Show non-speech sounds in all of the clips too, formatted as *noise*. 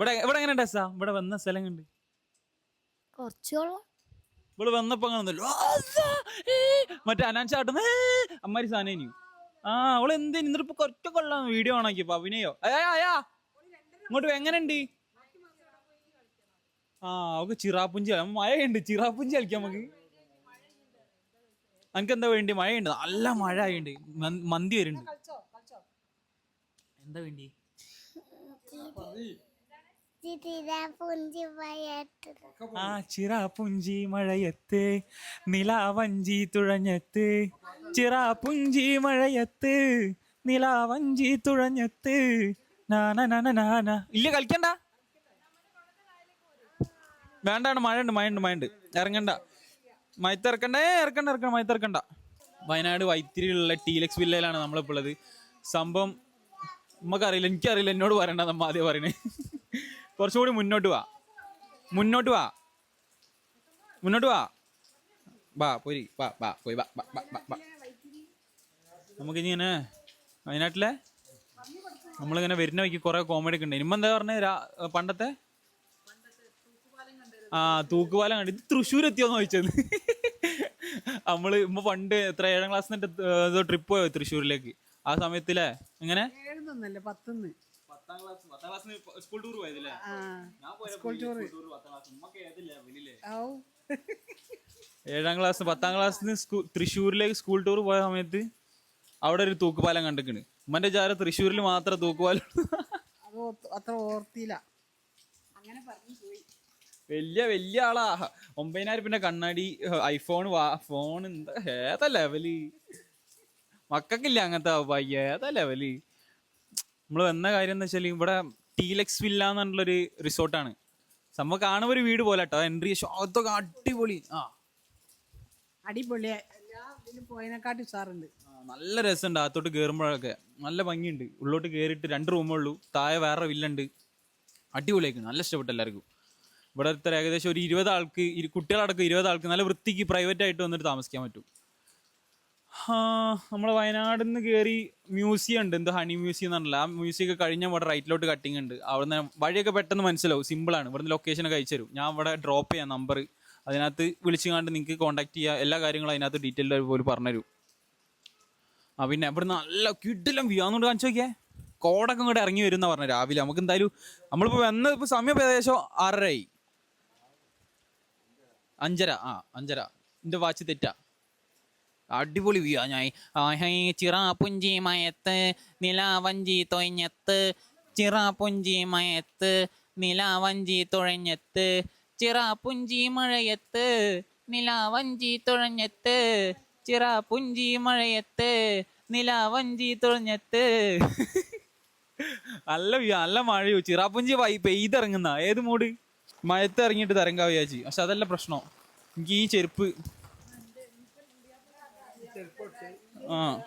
ഇവിടെ ഇവിടെ എങ്ങനെ ഡ്രസ്സാ ഇവിടെ വന്ന സ്ഥലം കണ്ട്. കുറച്ചോളം ഇവിടെ വന്നപ്പോ കാണുന്നല്ലോ മറ്റേ അനാൻസ് ആട്ടുന്ന അമ്മാരി സാധനം ഇനി ആ അവൾ എന്ത് എന്നിട്ട് ഇപ്പൊ കൊറ്റ കൊള്ളാം വീഡിയോ ആണോക്കിയപ്പോ അഭിനയോ? അയാ അയാ ഇങ്ങോട്ട് എങ്ങനെയുണ്ട്? ആ അവക്ക് ചിറാപ്പുഞ്ചി മഴയുണ്ട്. ചിറാപ്പുഞ്ചി കളിക്കാം നമുക്ക്. എനിക്ക് എന്താ വേണ്ടി മഴയുണ്ട്. നല്ല മഴ ആയിണ്ട്. മ- മന്തി വരുന്നുണ്ട്. എന്താ വേണ്ടി ആ ചിറാപ്പുഞ്ചി മഴയത്ത് നിലാവഞ്ചി തുഴഞ്ഞത്ത്. ചിറാപ്പുഞ്ചി മഴയത്ത് നിലാവഞ്ചി തുഴഞ്ഞത്ത്. ഇല്ല കളിക്കണ്ട. വേണ്ടാണ് മഴയുണ്ട് മഴയുണ്ട് മഴയുണ്ട്. ഇറങ്ങണ്ട. മയത്ത് ഇറക്കണ്ടേ ഇറക്കണ്ട ഇറക്കണ്ട മയത്ത് ഇറക്കണ്ട വയനാട് വൈത്തിരിയിലുള്ള ടീലക്സ് വില്ലയിലാണ് നമ്മളിപ്പോൾ ഉള്ളത്. സംഭവം നമുക്കറിയില്ല എനിക്കറിയില്ല എന്നോട് പറയണ്ട നമ്മ ആദ്യം പറയണേ. കുറച്ചുകൂടി മുന്നോട്ട് വാ. മുന്നോട്ട് വാ. മുന്നോട്ട് വാ. വാ പോരി വാ വാ പോയി. വാ വാ വാ വാ നമുക്കിനി ഇങ്ങനെ വയനാട്ടിലെ നമ്മളിങ്ങനെ വരുന്ന വഴിക്ക് കുറെ കോമഡി ഒക്കെ ഉണ്ട്. ഇനിമ്പോ എന്താ പറഞ്ഞ പണ്ടത്തെ? ആ തൂക്കുപാലം കണ്ടു. ഇത് തൃശ്ശൂർ എത്തിയോന്ന് ചോദിച്ചത്. നമ്മൾ ഇമ്മ പണ്ട് എത്ര ഏഴാം ക്ലാസ്സിന്റെ ട്രിപ്പ് പോയോ തൃശ്ശൂരിലേക്ക്? ആ സമയത്തിലെ? എങ്ങനെ? പത്താം ക്ലാസ് പത്താം ക്ലാസ്സിന് സ്കൂൾ ടൂർ പോയതല്ലേ? ഞാൻ പോയ സ്കൂൾ ടൂർ ഔ. ഏഴാം ക്ലാസ് പത്താം ക്ലാസ്സിന് തൃശ്ശൂരിലേക്ക് സ്കൂൾ ടൂർ പോയ സമയത്ത് അവിടെ ഒരു തൂക്കുപാലം കണ്ടിക്കണ്. ഉമ്മന്റെ ചാര തൃശ്ശൂരിൽ മാത്രം തൂക്കുപാലം. അത്ര ഓർത്തില്ല. അങ്ങനെ പറഞ്ഞു പോയി. വലിയ വലിയ ആളാ. ഒമ്പതിനായിരം പിന്നെ കണ്ണാടി ഐഫോൺ ഫോൺ എന്താ ഏതാ ലെവൽ മക്കൾക്കില്ല അങ്ങനത്തെ ഏതാ ലെവൽ നമ്മൾ വന്ന കാര്യം എന്താ വെച്ചാൽ ഇവിടെ ടീലക്സ് വില്ല എന്നുള്ളൊരു റിസോർട്ടാണ്. സംഭവം കാണുമ്പോൾ ഒരു വീട് പോലെ കേട്ടോ എൻട്രി ശോകത്തൊക്കെ അടിപൊളി. ആ. അടിപൊളിയാ. പോയതിനെക്കാട്ടി നല്ല രസമുണ്ട് അകത്തോട്ട് കയറുമ്പോഴൊക്കെ നല്ല ഭംഗിയുണ്ട്. ഉള്ളോട്ട് കയറിയിട്ട് രണ്ട് റൂമേ ഉള്ളൂ. താഴെ വേറെ വില്ലുണ്ട് അടിപൊളിയായിരിക്കും. നല്ല ഇഷ്ടപ്പെട്ടു എല്ലാവർക്കും. ഇവിടെ ഇത്ര ഏകദേശം ഒരു ഇരുപത് ആൾക്ക് കുട്ടികളടക്കം ഇരുപത് ആൾക്ക് നല്ല വൃത്തിക്ക് പ്രൈവറ്റ് ആയിട്ട് വന്നിട്ട് താമസിക്കാൻ പറ്റും. നമ്മളെ വയനാട് നിന്ന് കയറി മ്യൂസിയം ഉണ്ട്. എന്ത് ഹണി മ്യൂസിയം എന്നല്ല ആ മ്യൂസിയം ഒക്കെ കഴിഞ്ഞ ഇവിടെ റൈറ്റിലോട്ട് കട്ടിങ് ഉണ്ട്. അവിടുന്ന് വഴിയൊക്കെ പെട്ടെന്ന് മനസ്സിലാവും. സിമ്പിളാണ് ഇവിടുന്ന് ലൊക്കേഷനൊക്കെ അയച്ചു തരും. ഞാൻ അവിടെ ഡ്രോപ്പ് ചെയ്യാം നമ്പർ അതിനകത്ത് വിളിച്ചു കണ്ട് നിങ്ങൾക്ക് കോൺടാക്ട് ചെയ്യുക എല്ലാ കാര്യങ്ങളും അതിനകത്ത് ഡീറ്റെയിൽ പോലും പറഞ്ഞുതരും. ആ പിന്നെ ഇവിടെ നല്ല കിഡിലും വ്യൂ അങ്ങോട്ട് കാണിച്ചു നോക്കിയേ. കോടൊക്കെ ഇങ്ങോട്ട് ഇറങ്ങി വരും എന്നാ പറഞ്ഞു രാവിലെ. നമുക്ക് എന്തായാലും നമ്മളിപ്പോൾ വന്ന ഇപ്പോൾ സമയം ഏകദേശം ആറരയായി. അഞ്ചര. ആ അഞ്ചര. എന്റെ വാച്ച് തെറ്റാ. അടിപൊളി വ്യൂ ഞാൻ ചിറാപ്പുഞ്ചി മയത്ത് നിലാവഞ്ചി തൊയ്ഞ്ഞത്ത് ചിറാപ്പുഞ്ചി മയത്ത് നിലാവഞ്ചി തുഴഞ്ഞത്ത്. ചിറാപ്പുഞ്ചി മഴയത്ത് നിലാവഞ്ചി തുഴഞ്ഞത്ത്. ചിറാപ്പുഞ്ചി മഴയത്ത് നിലാവഞ്ചി തുഴഞ്ഞത്ത്. *laughs* നല്ല വ്യൂ നല്ല മഴയോ. ചിറാപ്പുഞ്ചി പെയ്തിറങ്ങുന്ന. ഏത് മൂട് മയത്ത് ഇറങ്ങിയിട്ട് തരംഗാവ്യാജി പക്ഷെ അതല്ല പ്രശ്നം. എനിക്ക് ഈ ചെരുപ്പ് ആ.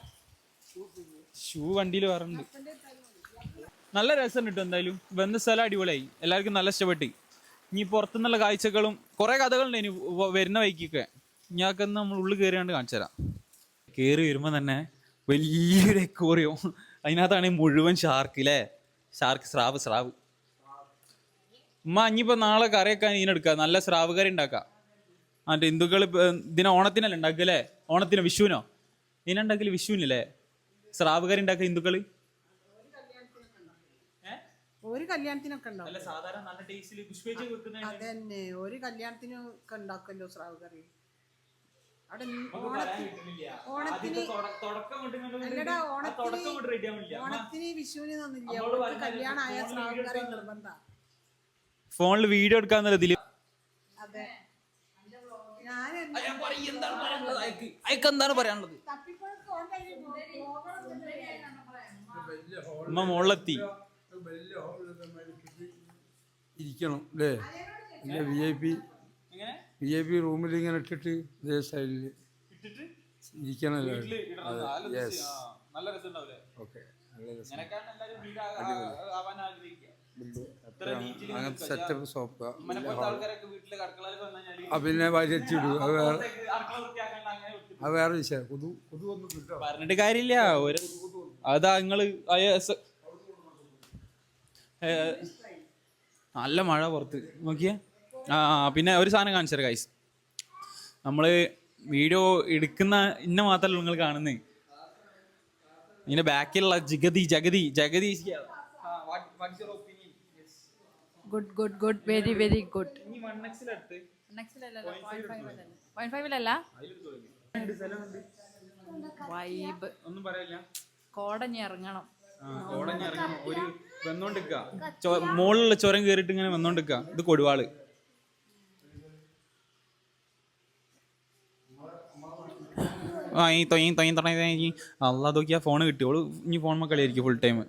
ഷൂ വണ്ടിയിൽ വേറുണ്ട്. നല്ല രസം കിട്ടും എന്തായാലും. വന്ന സ്ഥലം അടിപൊളിയായി. എല്ലാവർക്കും നല്ല ഇഷ്ടപ്പെട്ടു. ഇനി പുറത്തുനിന്നുള്ള കാഴ്ചകളും കുറെ കഥകളുണ്ട് ഇനി വരുന്ന വൈക്കൊക്കെ ഞങ്ങൾക്കൊന്ന് നമ്മൾ ഉള്ളിൽ കയറിയാണ്ട് കാണിച്ചു തരാം. കയറി വരുമ്പോൾ തന്നെ വലിയൊരു എക്കോറിയോ അതിനകത്താണ് ഈ മുഴുവൻ ഷാർക്ക് അല്ലേ ഷാർക്ക് സ്രാവ് സ്രാവ് ഉമ്മ ഇനിയിപ്പോൾ നാളെ കറിയൊക്കെ ഇതിനെടുക്കാം നല്ല സ്രാവ് കറി ഉണ്ടാക്കാം. മറ്റേ ഹിന്ദുക്കൾ ഇതിനെ ഓണത്തിനല്ലേ ഉണ്ടാക്കുക അല്ലേ ഓണത്തിനോ വിഷുവിനോ? ഇതിനുണ്ടാക്കൽ വിഷുവിനല്ലേ? സ്രാവ് കറി ഉണ്ടാക്കുക ഹിന്ദുക്കൾ ഒരു കല്യാണത്തിനൊക്കെ ഉണ്ടാവും. അല്ല സാധാരണ നല്ല ടേസ്റ്റിൽ പുഷ്പിച്ച് വെക്കുന്ന അതന്നെ ഒരു കല്യാണത്തിനൊക്കെ ഉണ്ടാക്കല്ലോ സ്രാവ് കറി അവിടെ ഓണത്തിന് ഓണത്തിന് അല്ലടാ ഓണത്തിന് ഓണത്തിന് വിഷുവിന് തന്നില്ല. കല്യാണം ആയ സ്രാവ് കറി നിർബന്ധ. ഫോണിൽ വീഡിയോ എടുക്കാന്നുള്ള ഇതിൽ അതെ. ഞാൻ അയക്ക്. എന്താണ് പറയാനുള്ളത്? ഉമ്മ മുകളിലെത്തി വലിയ ഇരിക്കണം അല്ലേ പിന്നെ വി ഐ പി എങ്ങനെ വി ഐ പി റൂമിൽ ഇങ്ങനെ ഇട്ടിട്ട് ഇതേ സൈഡിൽ ഇരിക്കണല്ലോ യെസ് ഓക്കെ. നല്ല രസം. അങ്ങനത്തെ സെറ്റപ്പ് ആ. പിന്നെ വലിച്ചിടൂ അത് വേറെ അത് വേറെ വിഷയം. കൊതു കൊതു ഒന്നും കിട്ടോ. പറഞ്ഞിട്ട് കാര്യമില്ല. ഒരു അതാ നിങ്ങൾ നല്ല മഴ പുറത്ത്. നോക്കിയേ. ആ പിന്നെ ഒരു സാധനം കാണിച്ചു ഗൈസ് നമ്മൾ വീഡിയോ എടുക്കുന്ന ഇന്ന മാത്രമല്ല നിങ്ങൾ കാണുന്നേ. ഇതിന്റെ ബാക്കിലുള്ള Jagathi Jagathi Jagathi good good good very very good ഫൈവിലല്ല vibe ഒന്നും പറയില്ല. കോടഞ്ഞി ഇറങ്ങണം. മോളിലുള്ള ഒരു വന്നോണ്ടിക്ക മുകളിലുള്ള ചുരം കയറിയിട്ട് ഇങ്ങനെ വന്നോണ്ടിക്ക ഇത് കൊടുവാൾ. ആ ഈ തൊയ്യും തൊയ്യും തുടങ്ങി അല്ല നോക്കിയാ ഫോൺ കിട്ടിയോളൂ ഇനി ഫോൺമ കളിയായിരിക്കും ഫുൾ ടൈം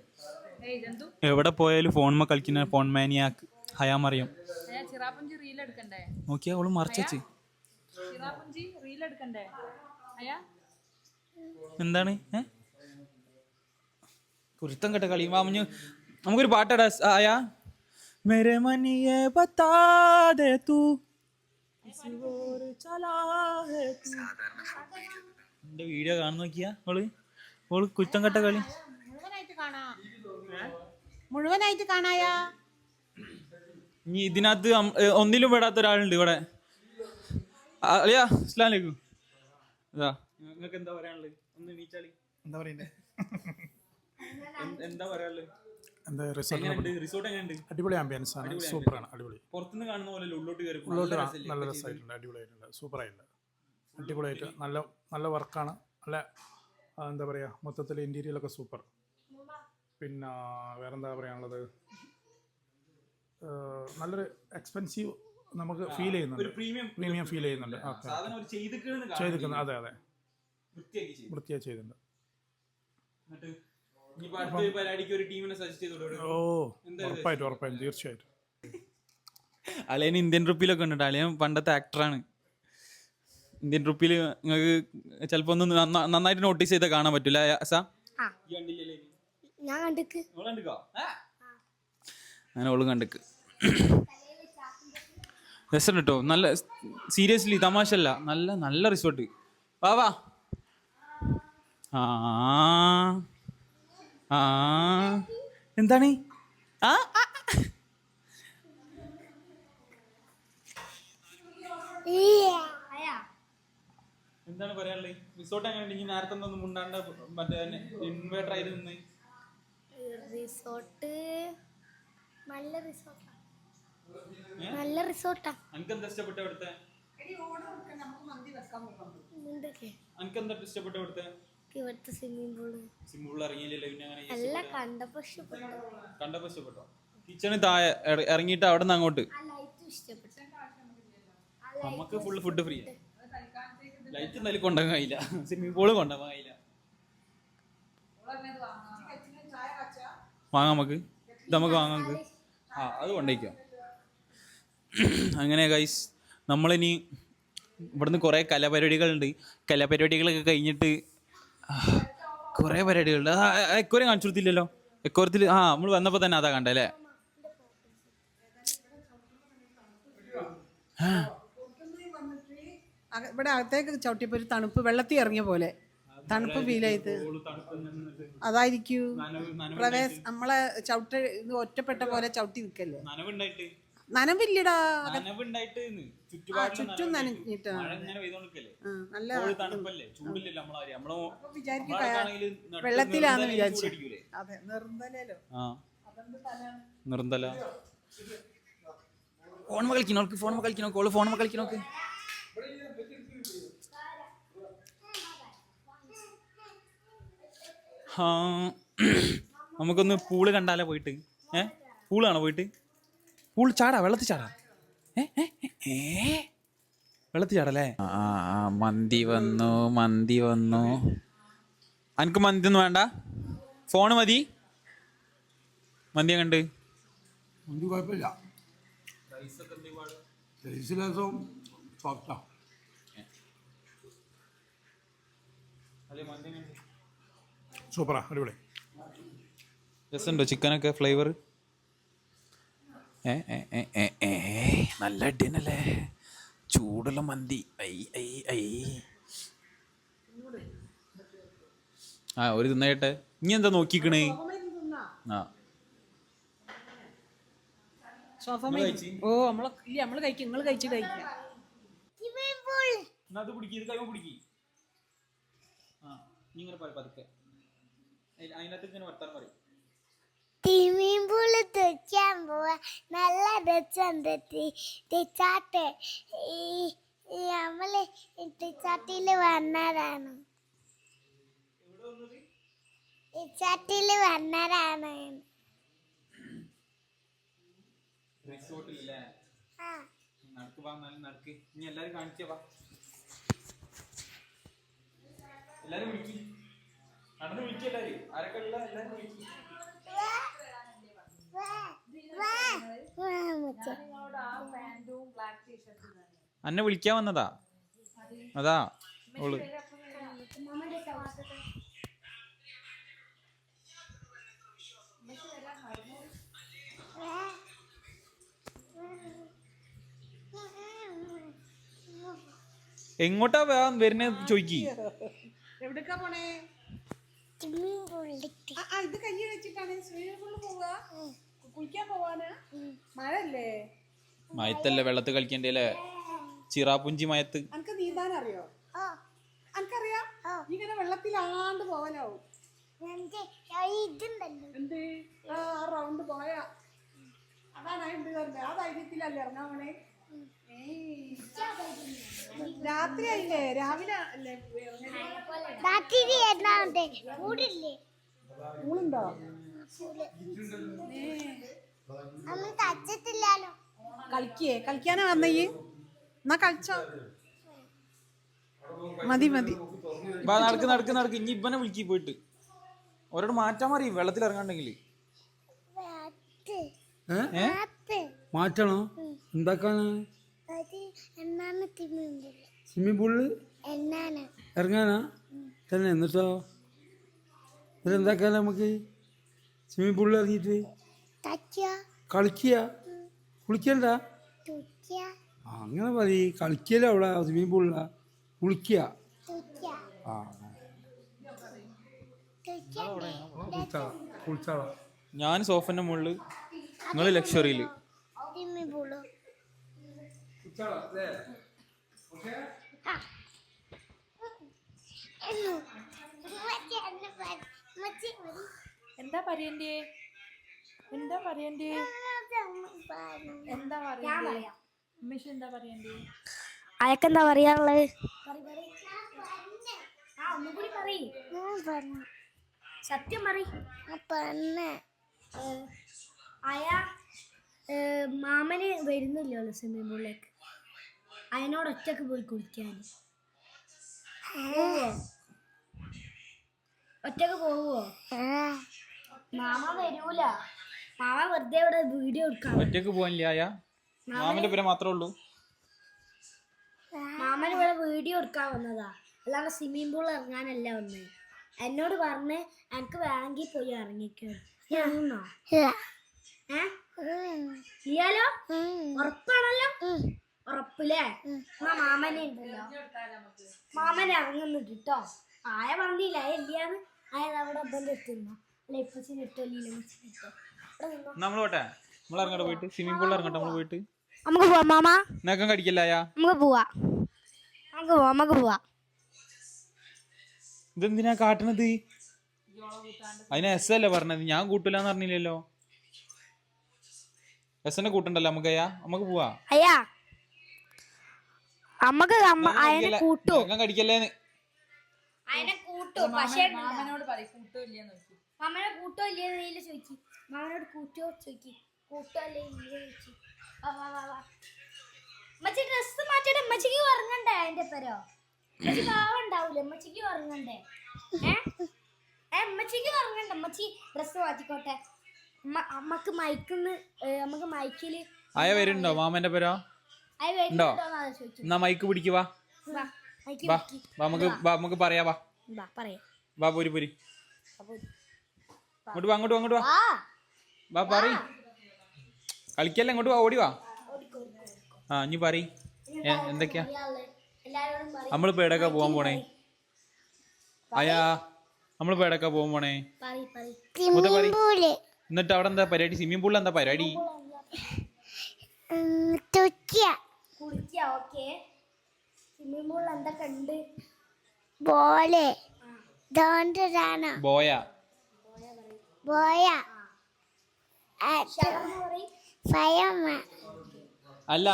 എവിടെ പോയാലും ഫോൺമ കളിക്കുന്ന ഫോൺ മാനിയാക്ക് ഹയാമറിയും. നോക്കിയാ അവൾ മറിച്ചു എന്താണ്? കുരുത്തം കേട്ട കളി. മാമഞ്ഞു നമുക്കൊരു പാട്ടടാ ആയാ കിസി ഓർ ചലാ ഹേ എന്റെ വീഡിയോ കാണുന്ന നോക്കിയാ ഓൾ ഓൾ കുരുത്തം കെട്ട കളി. മുഴുവനായിട്ട് കാണാ. മുഴുവനായിട്ട് കാണായാ ഇനി ഇതിനകത്ത് ഒന്നിലും പെടാത്ത ഒരാളുണ്ട് ഇവിടെ. അറിയാ അളിയാ അസ്ലാം വലൈക്കും ഇതാ നിങ്ങൾക്ക് എന്താ പറയാനുള്ളത്? ഒന്ന് എന്താ പറയണ്ടേ എന്ത്- എന്താ പറയാനുള്ളത്? എന്താ റിസോർട്ട് അടിപൊളി ആംബിയൻസ് ആണ്. സൂപ്പറാണ് അടിപൊളി. പുറത്തുനിന്ന് കാണുന്ന പോലെ ഉള്ളോട്ട് ഉള്ളോട്ട് നല്ല രസമായിട്ടുണ്ട്. അടിപൊളിയായിട്ടുണ്ട്. സൂപ്പറായിട്ടുണ്ട് അടിപൊളിയായിട്ട് നല്ല നല്ല വർക്കാണ് നല്ല എന്താ പറയുക മൊത്തത്തിൽ ഇന്റീരിയലൊക്കെ സൂപ്പർ പിന്നെ വേറെന്താ പറയാനുള്ളത്? നല്ലൊരു എക്സ്പെൻസീവ് നമുക്ക് ഫീൽ ചെയ്യുന്നുണ്ട്. പ്രീമിയം പ്രീമിയം ഫീൽ ചെയ്യുന്നുണ്ട്. ചെയ്തിരിക്കുന്നത് അതെ അതെ. വൃത്തിയായി ചെയ്തിട്ടുണ്ട്. എന്നിട്ട് അടുത്ത പരിപാടിക്ക് ഒരു ടീമിനെ സജസ്റ്റ് ചെയ്തോളൂ ഓ ഉറപ്പായിട്ടും ഉറപ്പായിട്ടും തീർച്ചയായിട്ടും. അലയൻ ഇന്ത്യൻ റുപ്പിയിലൊക്കെ ഉണ്ട് അലയൻ പണ്ടത്തെ ആക്ടറാണ് ഇന്ത്യൻ റുപ്പിയിൽ നിങ്ങൾക്ക് ചിലപ്പോ ഒന്ന് നന്നായിട്ട് നോട്ടീസ് ചെയ്താൽ കാണാൻ പറ്റൂല സാ. ഞാൻ കണ്ടിക്ക്. അങ്ങനെ ഓളും കണ്ടിക്ക്. രസം കേട്ടോ. നല്ല സീരിയസ്ലി തമാശ അല്ല നല്ല നല്ല റിസോർട്ട്. വാ വാ. ആ ആ. എന്താണ്? ആ. എന്താണ് പറയാനുള്ളത് റിസോർട്ട് എങ്ങനെ ഇനി നേരത്തെ ഒന്നും മുണ്ടാണ്ട് മറ്റേ ഇൻവേർട്ടർ ആയി നിന്ന്? റിസോർട്ട് നല്ല റിസോർട്ടാ. നല്ല റിസോർട്ടാ. അനക്ക് എന്താ ഇഷ്ടപ്പെട്ട ഇവിടുത്തെ എന്തൊക്കെ? അനക്ക് എന്താ ഇഷ്ടപ്പെട്ട ഇവിടുത്തെ ഇവിടുത്തെ സ്വിമ്മിംഗ് പൂൾ സിമ്പിൾ ഇറങ്ങിയില്ലല്ലോ പിന്നെ അങ്ങനെ നല്ല കണ്ടപ്പോ ഇഷ്ടപ്പെട്ടു? കണ്ടപ്പോ ഇഷ്ടപ്പെട്ടോ? കിച്ചണ് താഴെ ഇറ- ഇറങ്ങിയിട്ട് അവിടെ നിന്ന് അങ്ങോട്ട് നമുക്ക് ഫുൾ ഫുഡ് ഫ്രീ ലൈറ്റ് എന്തായാലും കൊണ്ടുപോകാൻ കഴിയില്ല. സ്വിമ്മിംഗ് പൂൾ കൊണ്ടുപോകാൻ കഴിയില്ല. വാങ്ങാം. നമുക്ക്. ഇത് നമുക്ക് വാങ്ങാം നമുക്ക്. ആ അത് കൊണ്ടേക്കാം അങ്ങനെ ഗൈസ് നമ്മളിനി ഇവിടുന്ന് കുറേ കലാപരിപാടികളുണ്ട്. കലാപരിപാടികളൊക്കെ കഴിഞ്ഞിട്ട് കുറേ പരിപാടികളുണ്ട്. ആ എക്കോരം കാണിച്ചു കൊടുത്തില്ലല്ലോ? എക്കോരത്തിൽ ആ നമ്മൾ വന്നപ്പോൾ തന്നെ അതാ കണ്ടല്ലേ ഇവിടെ അകത്തേക്ക് ചവിട്ടിയപ്പോ ഒരു തണുപ്പ് വെള്ളത്തിൽ ഇറങ്ങിയ പോലെ. തണുപ്പ് ഫീൽ ചെയ്ത് അതായിരിക്കൂ. പ്രവേശ നമ്മളെ ചവിട്ട ഒറ്റപ്പെട്ട പോലെ ചവിട്ടി നിൽക്കല്ലേ നനവുണ്ടായിട്ട് നനവില്ലടാ. നനവുണ്ടായിട്ട് ചുറ്റും നല്ല തണുപ്പല്ലേ? ചൂടില്ലല്ലോ നമ്മളാര് നമ്മൾ വിചാരിക്കും നമ്മളാണെങ്കിൽ ന- വെള്ളത്തിലാന്ന് വിചാരിച്ചു? അതെ നിർന്തലോ. നിർന്തല ഫോൺ കളിക്കണോക്ക് ഫോൺ കളിക്കണോക്ക് ഓൾ ഫോൺ കളിക്കണോക്ക് ആ. നമുക്കൊന്ന് പൂൾ കണ്ടാലേ പോയിട്ട്? ഏ? പൂളാണോ പോയിട്ട്? പൂൾ ചാടാ വെള്ളത്തിൽ ചാടാ. വെള്ളത്തിൽ ചാടല്ലേ? ആ ആ മന്തി വന്നു മന്തി വന്നു. അനക്ക് മന്തി ഒന്നും വേണ്ട. ഫോണ് മതി. മന്തി കണ്ട് എന്ത് കുഴപ്പമില്ല റൈസ് സോഫ്റ്റാ സൂപ്പറാ അടിപൊളി. രസമുണ്ടോ? ചിക്കനൊക്കെ ഫ്ലേവർ നല്ല അടിയനല്ലേ? ചൂടുള്ള മന്തി. I I I. ആ ഒരു തിന്നേട്ടെ ഇനി എന്താ നോക്കിക്കണേ? ആ? ഓ നമ്മളെ ഇല്ല നമ്മൾ കഴിക്കും നിങ്ങൾ കഴിച്ച് കഴിക്കാം. എന്നാ അത് പിടിക്ക് ഇത് പിടിക്ക്. ആ നീ ഇങ്ങനെ പറ പതുക്കെ. അതിൽ- അതിനകത്ത് ഇങ്ങനെ വർത്താനം പറയും. സ്വിമ്മിംഗ് പൂൾ തുച്ചാൻ പോവാ നല്ല രസമുണ്ട് തിച്ചാട്ട്. ഈ നമ്മൾ തിച്ചാട്ടിൽ വന്നതാണ്. തിച്ചാട്ടിൽ വന്നതാണ്. നടക്ക് വാ നല്ല നടക്ക്. ഇനി എല്ലാരും കാണിച്ചേ വാ. എല്ലാരും വിളിക്ക്. നടന്ന് വിളിക്ക് എല്ലാരും. ആരൊക്കെ ഉള്ള? എല്ലാരും വിളിക്ക് വാ, വാ, വാ, മുത്തേ. അന്നെ വിളിക്കാൻ വന്നതാ. അതാ ഓൾ. എങ്ങോട്ടാ വേ- വരുന്നേ ചോയ്ക്കി. എവിടേക്കാ പോണേ? ഇത് കൈ വെച്ചിട്ടാണ്. സ്വിമ്മിംഗ് പൂളിൽ പോവാ. കുളിക്കാൻ പോവാനാ മഴ അല്ലേ മയത്തല്ലേ വെള്ളത്ത് കളിക്കണ്ടേ അല്ലേ ചിറാപ്പുഞ്ചി മയത്ത്. അനക്ക് നീന്താൻ അറിയോ അനക്കറിയാ? ഇങ്ങനെ വെള്ളത്തിലാണ്ട് ഇതുണ്ടല്ലോ. എന്ത്? ആ റൗണ്ട് പോയാ. അതാണ് എന്ത് പറഞ്ഞത് ആ ധൈര്യത്തിലല്ലേ ഇറങ്ങാൻ പോണേ രാത്രി ആയില്ലേ? രാവിലെ അല്ലേ? സ്കൂളുണ്ടോ? അന്ന് തച്ചിട്ടില്ലല്ലോ. കളിക്കേ? കളിക്കാനാ വന്നേ എന്നാ കളിച്ചോ. മതി മതി. നടക്ക് നടക്ക് നടക്ക്. ഇനി ഇവനെ വിളിക്കി പോയിട്ട്. ഓരോട് മാറ്റാൻ പറയും വെള്ളത്തിൽ ഇറങ്ങാണ്ടെങ്കിൽ മാറ്റണോ? എന്താക്കാണ് സ്വിമ്മിംഗ് പൂളിൽ? ഇറങ്ങാനാ? തന്നെ എന്നിട്ടോ? എന്നിട്ട് എന്താക്കാനാ നമുക്ക്? സ്വിമ്മിംഗ് പൂളിൽ ഇറങ്ങിയിട്ട്? കളിക്കുക കുളിക്കണ്ട? അങ്ങനെ മതി. കളിക്കല അവിടെ സ്വിമ്മിംഗ് പൂളില കുളിക്കുക ആ. ഞാൻ സോഫന്റെ മുകളിൽ നിങ്ങൾ ലക്ഷറിയിൽ എന്താ പറയണ്ടേ? എന്താ പറയണ്ടേ? എന്താ പറയണ്ടേ? ഉമ്മേഷ് എന്താ പറയണ്ടേ? അയക്കെന്താ പറയാനുള്ളത്? സത്യം പറ അയ മാമന് വരുന്നില്ലല്ലോ സ്വിമ്മിംഗ് പൂളിലേക്ക് അയനോട് ഒറ്റയ്ക്ക് പോയി കുളിക്കാൻ ഒറ്റയ്ക്ക് പോവോ? മാമ വരൂല. മാമ വെറുതെ ഇവിടെ വീഡിയോ എടുക്കാം ഒറ്റയ്ക്ക് പോകാനില്ല മാമന്റെ പേര് മാത്രമേ ഉള്ളൂ. മാമൻ ഇവിടെ വീഡിയോ എടുക്കാൻ വന്നതാ. അല്ലാതെ സ്വിമ്മിംഗ് പൂൾ ഇറങ്ങാനല്ല വന്നത് എന്നോട് പറഞ്ഞ് എനിക്ക് വേണമെങ്കിൽ പോയി ഇറങ്ങിക്കോ. ഞാനോ ഇയാലോ? ഉറപ്പാണല്ലോ? ഉറപ്പില്ലേ? എന്നാ മാമനെ ഉണ്ടല്ലോ. മാമൻ ഇറങ്ങുന്നുണ്ട് കേട്ടോ. ആയ പറഞ്ഞില്ല ഇല്ലാന്ന് അയാൾ അവിടെ അബ്ബന്റെ എത്തുന്നു. അല്ല ഇപ്പൊ നിന്നോ. നമ്മൾ പോട്ടെ നമ്മൾ ഇറങ്ങട്ടെ പോയിട്ട് സ്വിമ്മിംഗ് പൂളിൽ ഇറങ്ങട്ടെ നമ്മൾ പോയിട്ട്. നമുക്ക് പോവാം മാമ. നഖം കടിക്കല്ലായ നമുക്ക് പോവാ. നമുക്ക് പോവാം നമുക്ക് പോവാം. ഇതെന്തിനാ കാട്ടണത്? അതിന് എസ് അല്ലേ പറഞ്ഞത്? ഞാൻ കൂട്ടില്ലാന്ന് പറഞ്ഞില്ലല്ലോ. എസ് കൂട്ടണ്ടല്ലോ നമുക്ക് അയ്യാ നമുക്ക് പോവാ. അയ്യാ. നമുക്ക് അയനെ കൂട്ടു. നഖം കടിക്കല്ലേന്ന് അയനെ കൂട്ടു. പക്ഷേ മാമനോട് പറയും കൂട്ടില്ല നോക്കി മാമനെ കൂട്ടോ ഇല്ലയെന്ന് നീല ചോദിച്ചു. മാമനോട് കൂട്ടോ ചോദിച്ചു കൂട്ടല്ലേ മച്ചി ചോദിച്ചു വാ വാ വാ വാ. അമ്മച്ചി ഡ്രസ് മാറ്റിയിട്ട് അമ്മച്ചിക്ക് ഉറങ്ങണ്ടേ? അതിന്റെ പേരോ പാവുണ്ടാവൂലേ അമ്മച്ചിക്ക് ഉറങ്ങണ്ടേ? ഏ? അമ്മച്ചിക്ക് ഉറങ്ങണ്ട? അമ്മച്ചി ഡ്രസ് മാറ്റിക്കോട്ടെ. അമ്മ അമ്മയ്ക്ക് മൈക്കിന്ന് നമുക്ക് മൈക്കിൽ അയ വരുന്നുണ്ടോ? മാമന്റെ പേരോ? ചോദിച്ചു എന്നാ മൈക്ക് പിടിക്കുവാ നമുക്ക് നമുക്ക് പറയാ വാ. പറയാം. വാ പോരി പോരി. അങ്ങോട്ട് വാ അങ്ങോട്ട് വാ അങ്ങോട്ട് വാ. വാ പറ കളിക്കല്ലേ ഇങ്ങോട്ട് വാ ഓടി വാ. ആ ഇനി പറ എന്തൊക്കെയാ? നമ്മൾ പേടൊക്കെ പോവാൻ പോണേ. അയാ നമ്മൾ പേടൊക്കെ പോവാൻ പോണേ. എന്നിട്ട് അവിടെ എന്താ പരിപാടി? സ്വിമ്മിംഗ് പൂളിൽ എന്താ പരിപാടി? ബോയാ. അല്ല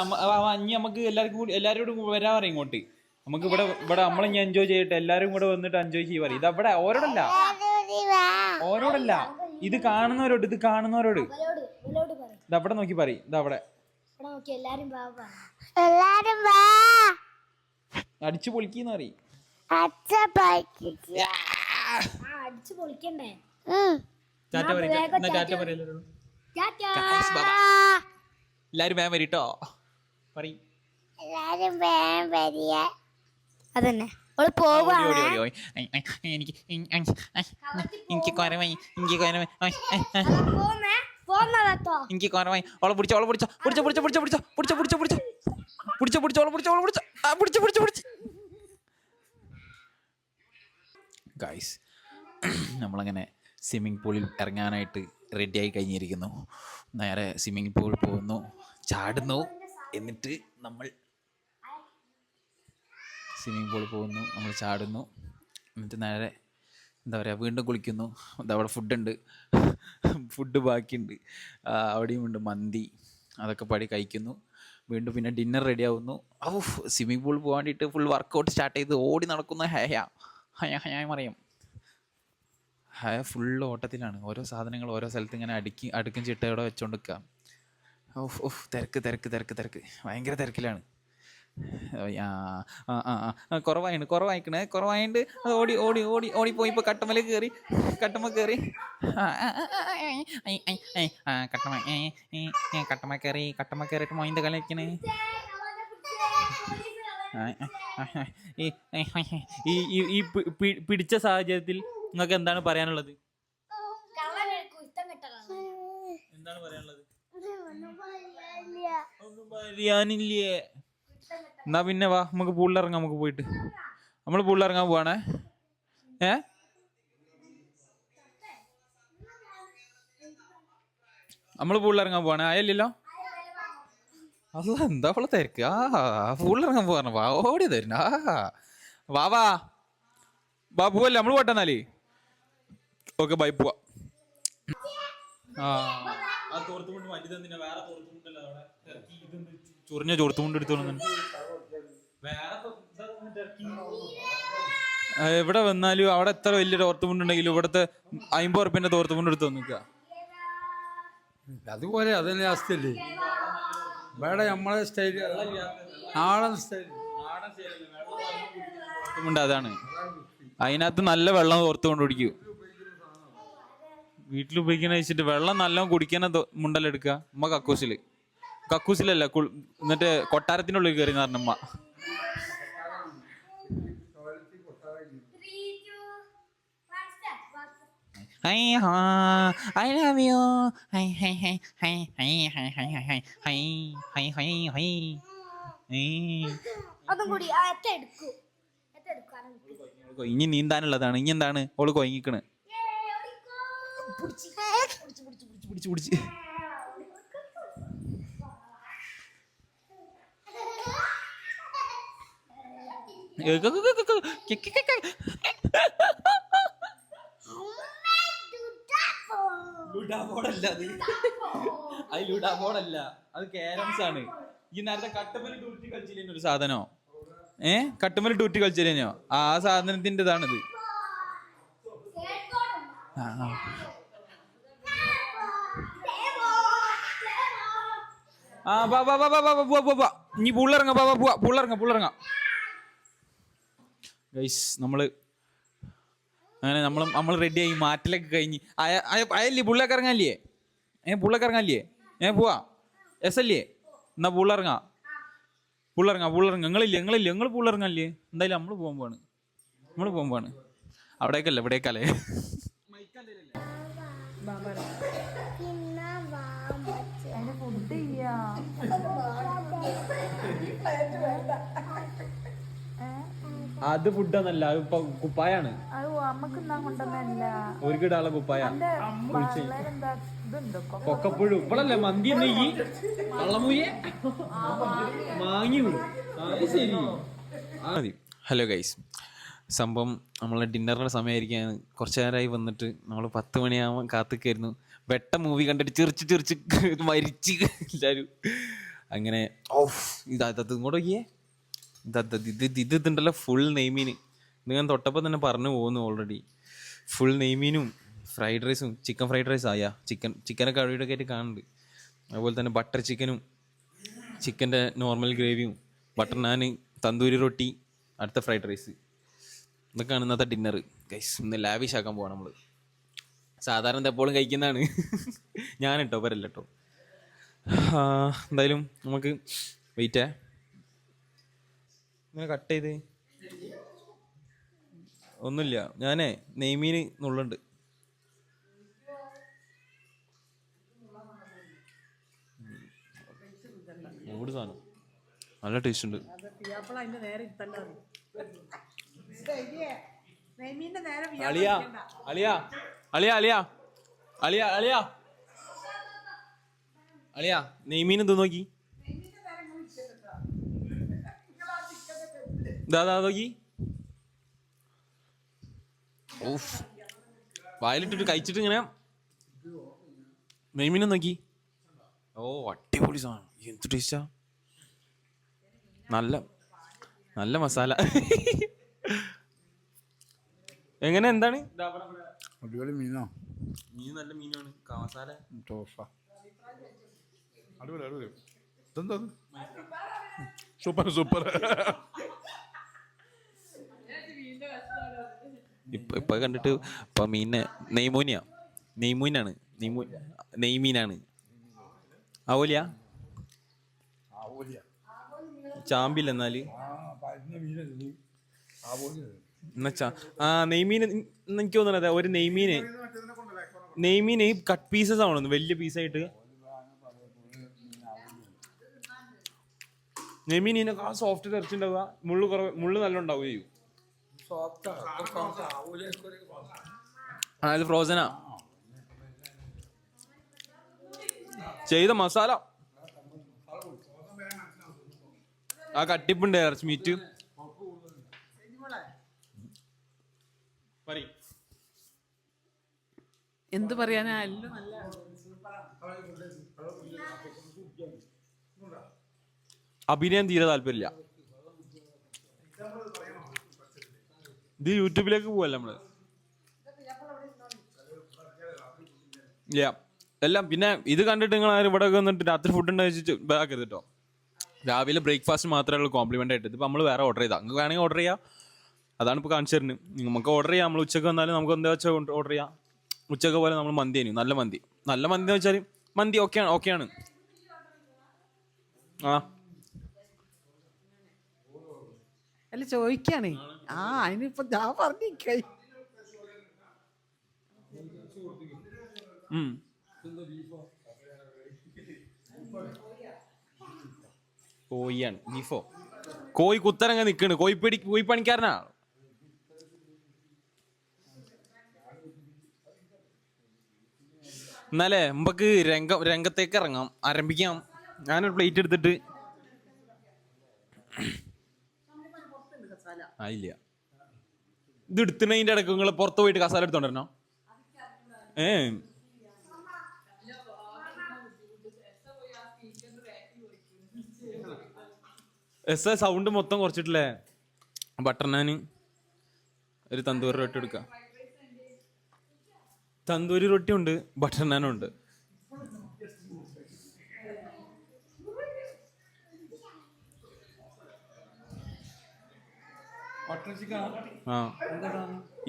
അഞ്ഞി നമുക്ക് എല്ലാവർക്കും കൂടി എല്ലാവരോടും വരാൻ പറയും ഇങ്ങോട്ട്. നമുക്ക് ഇവിടെ ഇവിടെ നമ്മളിങ്ങി എൻജോയ് ചെയ്യട്ടെ. എല്ലാരും കൂടെ വന്നിട്ട് എൻജോയ് ചെയ്യുക പറയും. ഇതവിടെ ഓരോടല്ല. ഓരോടല്ല. ഇത് കാണുന്നവരോട് ഇത് കാണുന്നവരോട്. ഇതവിടെ നോക്കി പറയും. ഇതവിടെ. അടിച്ചു പൊളിക്കുന്ന പറയും. അടിച്ചു പൊളിക്കണ്ടേ? പറയും ചാറ്റ പറയല്ലോ എല്ലാവരോടും വേം വരിട്ടോ? പറയും. എല്ലാരും വേം വരിക. അതന്നെ. അവൾ പോവാണ്. എനിക്ക് ഐ, ഐ, ഐ, എനിക്ക് കുറവായി എനിക്ക് കുറവായി ഐ, ഐ, ഐ, പോന്നേ. പോന്നതോ എനിക്ക് കുറവായി അവളെ പിടിച്ച അവളെ പിടിച്ച. പിടിച്ച പിടിച്ച പിടിച്ച പിടിച്ച. പിടിച്ച പിടിച്ച പിടിച്ച. പിടിച്ച പിടിച്ച അവളെ പിടിച്ച അവളെ പിടിച്ച. ആ പിടിച്ച പിടിച്ച പിടിച്ച. ഗൈസ് *clears throat* നമ്മളങ്ങനെ സ്വിമ്മിംഗ് പൂളിൽ ഇറങ്ങാനായിട്ട് റെഡിയായി കഴിഞ്ഞിരിക്കുന്നു. നേരെ സ്വിമ്മിംഗ് പൂൾ പോകുന്നു. ചാടുന്നു. എന്നിട്ട് നമ്മൾ സ്വിമ്മിംഗ് പൂളിൽ പോകുന്നു. നമ്മൾ ചാടുന്നു. എന്നിട്ട് നേരെ എന്താ പറയുക വീണ്ടും കുളിക്കുന്നു. അവിടെ ഫുഡുണ്ട് ഫുഡ് ബാക്കിയുണ്ട്. അവിടെയും ഉണ്ട് മന്തി. അതൊക്കെ പാടി കഴിക്കുന്നു. വീണ്ടും പിന്നെ ഡിന്നർ റെഡി ആവുന്നു. ഔ സ്വിമ്മിംഗ് പൂൾ പോകാൻ വേണ്ടിയിട്ട് ഫുൾ വർക്കൗട്ട് സ്റ്റാർട്ട് ചെയ്ത് ഓടി നടക്കുന്ന ഹയ. ഹയ ഹയ മറിയാം ഫുൾ ഓട്ടത്തിലാണ്. ഓരോ സാധനങ്ങൾ ഓരോ സ്ഥലത്ത് ഇങ്ങനെ അടുക്കി അടുക്കും ചിട്ടയോടെ വെച്ചുകൊണ്ട് നിൽക്കുക ഓഫ് ഓഫ് തിരക്ക് തിരക്ക് തിരക്ക് തിരക്ക്. ഭയങ്കര തിരക്കിലാണ്. കുറവായിണ് കുറവായിക്കണേ. കുറവായിണ്ട് അത് ഓടി ഓടി ഓടി ഓടിപ്പോയി ഇപ്പോൾ കട്ടമല കയറി കട്ടമ കയറി കട്ടമ കട്ടമ കയറി കട്ടമ കയറിയിട്ട് മോയിന്റെ കളിക്കണേ ഈ പിടിച്ച സാഹചര്യത്തിൽ നിങ്ങൾക്ക് എന്താണ് പറയാനുള്ളത്? എന്താണ് പറയാനുള്ളത്? ഒന്നും എന്നാ പിന്നെ വാ നമുക്ക് പൂളിലിറങ്ങാം നമുക്ക് പോയിട്ട്. നമ്മൾ പൂളിലിറങ്ങാൻ പോവാണേ. ഏ? നമ്മൾ പൂളിലിറങ്ങാൻ പോവാണേ. ആയല്ലോ അല്ല എന്താ അവളെ തിരക്ക്? ആ പൂളിലിറങ്ങാൻ പോവാണ്. വാ ഓടി തരുന്ന ആ വാ വാ. ബാബു പോവല്ലേ? നമ്മൾ പോട്ടെന്നാലേ ഓക്കെ ബൈ പോവാ. ചൊറിഞ്ഞ ചോർത്തുമുണ്ട് എടുത്തു എവിടെ വന്നാലും അവിടെ എത്ര വലിയ തോർത്തുമുണ്ടുണ്ടെങ്കിലും ഇവിടുത്തെ അമ്പത് ഉറുപ്പിന്റെ തോർത്തുമുണ്ട് എടുത്തു നിൽക്കുക അതുപോലെ അതന്നെ അവസ്ഥയില്ലേ? വേടെ നമ്മളെ സ്റ്റൈൽ നാടൻ സ്റ്റൈൽ അതാണ്. അതിനകത്ത് നല്ല വെള്ളം തോർത്തുകൊണ്ട് കുടിക്കൂ. വീട്ടിൽ ഉപയോഗിക്കുന്ന വെച്ചിട്ട് വെള്ളം നല്ലോണം കുടിക്കണ മുണ്ടലെടുക്കുക ഉമ്മ കക്കൂസിൽ കക്കൂസിലല്ല എന്നിട്ട് കൊട്ടാരത്തിനുള്ളിൽ കയറി പറഞ്ഞമ്മ Hey, ha, I love you. Hi hi hi hi hi hi hi hi hi hi. അതും കൂടി എത്ത എടുക്കാനും ഓൾ ഇനി നീന്താനുള്ളതാണ് ഇനി എന്താണ് ഓൾ കൊയങ്ങിക്കണ് പിടിച്ച് അത്. അത് കാരംസ് ആണ് ഈ നേരത്തെ കട്ടമ്മൽ ഡ്യൂട്ടി കളിച്ചില്ലേ ഒരു സാധനോ? ഏ? കട്ടമ്മൽ ഡ്യൂട്ടി കളിച്ചില്ലേനോ? ആ സാധനത്തിന്റെതാണിത്. ആ. ആ. വാ ബാ ബാ ബാ ബാ ബാ ബാ, പോവാ പോവാ ഇനി പുള്ളിറങ്ങാം ബാ ബാ പോവാ പുള്ളിറങ്ങാം പുള്ളിറങ്ങാം ഗൈസ് നമ്മൾ അങ്ങനെ നമ്മൾ നമ്മൾ റെഡി ആയി മാറ്റലൊക്കെ കഴിഞ്ഞ്. അയ- അയ- അയല്ലേ പുള്ളൊക്കെ ഇറങ്ങാല്ലേ ഏ പുള്ളൊക്കെ ഇറങ്ങാല്ലേ ഏ പോവാ. എസ് അല്ലേ? എന്നാ പുള്ളിറങ്ങാം പുള്ളിറങ്ങാം പുള്ളിറങ്ങാം നിങ്ങളില്ല നിങ്ങളില്ല നിങ്ങൾ പുള്ളിറങ്ങാല്ലേ എന്തായാലും നമ്മൾ പോകാൻ പോവാണ്. നമ്മൾ പോകാൻ പോവാണ്. അവിടേക്കല്ല ഇവിടേക്കല്ലേ? ഫുഡ് ചെയ്യാ ആ അത് ഫുഡാന്നല്ല അത് ഇപ്പൊ കുപ്പായാണ്. എന്നാ ഒരു ഇടാനുള്ള കുപ്പായ. പൊക്കപ്പുഴു ഇപ്പഴല്ലേ മന്തി തന്നെ ഈ കള്ളമൂയെ മാങ്ങി വിടും ശരി. മതി. ഹലോ ഗൈസ് സംഭവം നമ്മളെ ഡിന്നറിന്റെ സമയമായിരിക്കാണ് കുറച്ച് നേരമായി വന്നിട്ട് നമ്മൾ പത്ത് മണിയാവാൻ കാത്തിക്കായിരുന്നു. വെട്ട മൂവി കണ്ടിട്ട് ചിറിച്ച് ചിറിച്ച് മരിച്ച് എല്ലാവരും അങ്ങനെ ഇതാ നോക്കിയേ. ഇതാ ഇത് ഇത് ഇത് ഇതുണ്ടല്ലോ ഫുൾ നെയ്മീൻ. ഇത് ഞാൻ തൊട്ടപ്പോൾ തന്നെ പറഞ്ഞു പോകുന്നു ഓൾറെഡി ഫുൾ നെയ്മീനും ഫ്രൈഡ് റൈസും ചിക്കൻ ഫ്രൈഡ് റൈസ് ആയാ. ചിക്കൻ ചിക്കനൊക്കെ അഴിയുടെ ആയിട്ട് കാണുന്നുണ്ട്. അതുപോലെ തന്നെ ബട്ടർ ചിക്കനും ചിക്കന്റെ നോർമൽ ഗ്രേവിയും ബട്ടർ നാൻ തന്തൂരി റൊട്ടി അടുത്ത ഫ്രൈഡ് റൈസ് ഇതൊക്കെയാണ് ഇന്നത്തെ ഡിന്നർ ഗൈസ് ഇന്ന് ലാവിഷ് ആക്കാൻ പോവാണ് നമ്മൾ സാധാരണ എപ്പോഴും കഴിക്കുന്നതാണ്. *laughs* ഞാൻ കേട്ടോ വരല്ല കേട്ടോ എന്തായാലും നമുക്ക് വെയിറ്റേ ഇങ്ങനെ കട്ട് ചെയ്ത്. ഒന്നുമില്ല. ഞാനേ നെയ്മീന് നുള്ളുണ്ട്. മൂട് സാധനം. നല്ല ടേസ്റ്റ് ഉണ്ട്. അളിയ. അളിയ. അളിയ അളിയ. അളിയ അളിയ. അളിയ നെയ്മീൻ എന്ത് നോക്കി? നോക്കി. ഓഫ് വായിലിട്ടിട്ട് കഴിച്ചിട്ട് ഇങ്ങനെ നെയ്മീനെ നോക്കി? ഓ അടിപൊളി സാധനം. എന്ത് ടേസ്റ്റാ നല്ല നല്ല മസാല. എങ്ങനെ എന്താണ്? അടിപൊളി മീനോ. മീൻ നല്ല മീനാണ്. മസാല. ടോഫ അടിപൊളി അടിപൊളി. ഇതെന്താ സൂപ്പർ സൂപ്പർ. ഇപ്പൊ ഇപ്പൊ കണ്ടിട്ട് ഇപ്പൊ മീനെ നെയ്മോനിയ. നെയ്മൂനാണ്. നെയ്മൂ നെയ്മീനാണ്. ആവോലിയ? ചാമ്പില്ല എന്നാൽ? എന്നുവെച്ചാ ആ നെയ്മീൻ എനിക്ക് തോന്നണത് ഒരു നെയ്മീന്. നെയ്മീന് കട്ട് പീസസ് ആവണം? വലിയ പീസായിട്ട്? നെയ്മീൻ ഇതിനൊക്കെ ആ സോഫ്റ്റ് തെറിച്ചുണ്ടാവുക. മുള്ളു കുറവ് മുള്ളു നല്ല ഉണ്ടാവുക ചെയ്യും ഇത് ഫ്രോസനാ ചെയ്ത മസാല. ആ കട്ടിപ്പുണ്ട് ഇറച്ചി മീറ്റ് പറയ്. എന്ത് പറയാനാ? എല്ലാം നല്ല അഭിനയം തീരെ താല്പര്യമില്ല. ഇത് യൂട്യൂബിലേക്ക് പോവല്ല നമ്മൾ? യാ എല്ലാം പിന്നെ ഇത് കണ്ടിട്ട് നിങ്ങൾ ആരും ഇവിടെ വന്നിട്ട് രാത്രി ഫുഡ് ഉണ്ടായിട്ട് ഇതാക്കരുത് കേട്ടോ രാവിലെ ബ്രേക്ക്ഫാസ്റ്റ് മാത്രമേ ഉള്ളൂ കോംപ്ലിമെന്റ് ആയിട്ട്. ഇതിപ്പോൾ നമ്മൾ വേറെ ഓർഡർ ചെയ്താൽ നിങ്ങൾക്ക് വേണമെങ്കിൽ ഓർഡർ ചെയ്യാം. അതാണ് ഇപ്പോൾ കാണിച്ചു തരുന്നത് നമുക്ക് ഓർഡർ ചെയ്യാം. നമ്മൾ ഉച്ചയ്ക്ക് വന്നാലും നമുക്ക് എന്താ വെച്ചാൽ ഓർഡർ ചെയ്യാം. ഉച്ചയ്ക്ക് പോലെ നമ്മൾ മന്തി ആയിരുന്നു നല്ല മന്തി. നല്ല മന്തി എന്ന് വെച്ചാൽ മന്തി ഓക്കെയാണ് ഓക്കെയാണ് ആ. അല്ല ചോദിക്കാണ്. ആ അതിനിപ്പോ ഞാൻ പറഞ്ഞിക്കൈ കോയിയാണ് ബീഫോ. കോയി കുത്തരങ്ങ നിക്കണ്. കോയി പിടി കോയി പണിക്കാരനാ. എന്നാലേ നമുക്ക് രംഗം രംഗത്തേക്ക് ഇറങ്ങാം. ആരംഭിക്കാം. ഞാനൊരു പ്ലേറ്റ് എടുത്തിട്ട് ആ ഇല്ല. ഇത് എടുത്തുന്നതിന്റെ ഇടയ്ക്ക് നിങ്ങൾ പുറത്ത് പോയിട്ട് കസാല എടുത്തോണ്ടിരുന്നോ? ഏ. എസ് സൗണ്ട് മൊത്തം കുറച്ചിട്ടില്ലേ? ബട്ടർ നാന് ഒരു തന്തൂരി റൊട്ടി എടുക്കാം. തന്തൂരി റൊട്ടി ഉണ്ട് ബട്ടർ നാനും ഉണ്ട് ആ.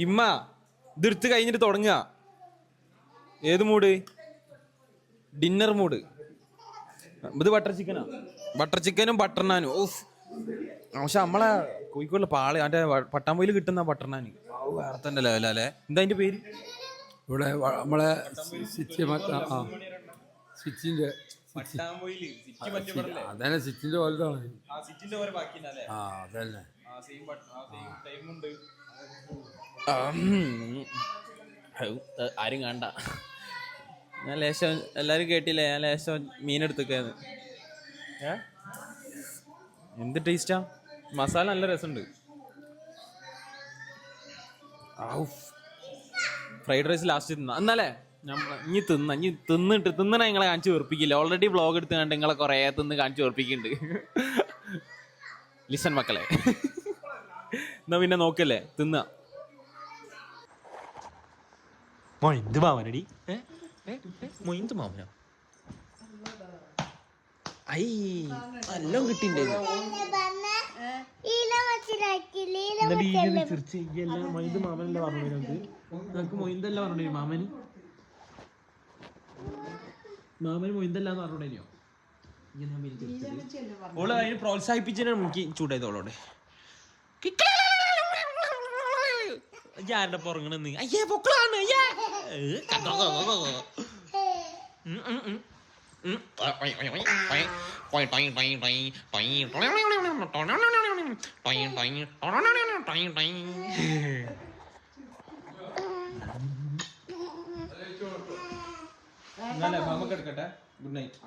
ഇമ്മ ഇതെടുത്ത് കഴിഞ്ഞിട്ട് തുടങ്ങുക ഏത് മൂഡ് ഡിന്നർ മൂഡ് ഇത് ബട്ടർ ചിക്കനാ ബട്ടർ ചിക്കനും ബട്ടർ നാനും ഓ പക്ഷെ നമ്മളെ കോഴിക്കോടിലെ പാളി മറ്റേ പട്ടാമ്പൊയിൽ കിട്ടുന്ന ബട്ടർ നാൻ വേറെ തന്നെ ലെവലല്ലേ എന്താ അതിന്റെ പേര്? ഇവിടെ നമ്മളെ സിറ്റിന്റെ അതന്നെ സിറ്റിന്റെ വലുതാണ് ആ അതന്നെ. ആരും കണ്ട ഞാൻ ലേശം എല്ലാരും കേട്ടില്ലേ? ഞാൻ ലേശം മീനെടുത്തേക്കാന്ന് ഏ? എന്ത് ടേസ്റ്റാ മസാല നല്ല രസമുണ്ട്. ഫ്രൈഡ് റൈസ് ലാസ്റ്റ് തിന്ന. എന്നാലേ? ഇനി തിന്ന ഇനി തിന്നിട്ട് തിന്നണ നിങ്ങളെ കാണിച്ച് വെറുപ്പിക്കില്ല. ഓൾറെഡി വ്ളോഗ് എടുത്ത് കണ്ട് നിങ്ങളെ കുറേ തിന്ന് കാണിച്ച് വെറുപ്പിക്കുന്നുണ്ട് ലിസൺ *laughs* മക്കളെ. *laughs* എന്നാ പിന്നെ നോക്കല്ലേ തിന്ന. മൊയിന്ത് മാമനടി? മൊയിന്ത് മാമനോ? ഐ എല്ലാം കിട്ടിണ്ടായിരുന്നു ഇല മനസ്സിലാക്കില്ല ഇല എന്നിട്ട് ഈ ഇങ്ങനെ ചിരിച്ച് ഈ എല്ലാം മൊയിന്ത് മാമനല്ലേ പറഞ്ഞു നമുക്ക് നമുക്ക് മൊയിന്തല്ല പറഞ്ഞു മാമന്? മാമന് മൊയിന്തല്ലാന്ന് പറഞ്ഞോ ഓൾ അതിന് പ്രോത്സാഹിപ്പിച്ചാണ് നമുക്ക് ചൂടായത് ഓളോടെ. ആരുടെ പുറങ്ങണെന്ന് അയ്യേ പൊക്കളാണ് അയ്യേ. *laughs* Good night.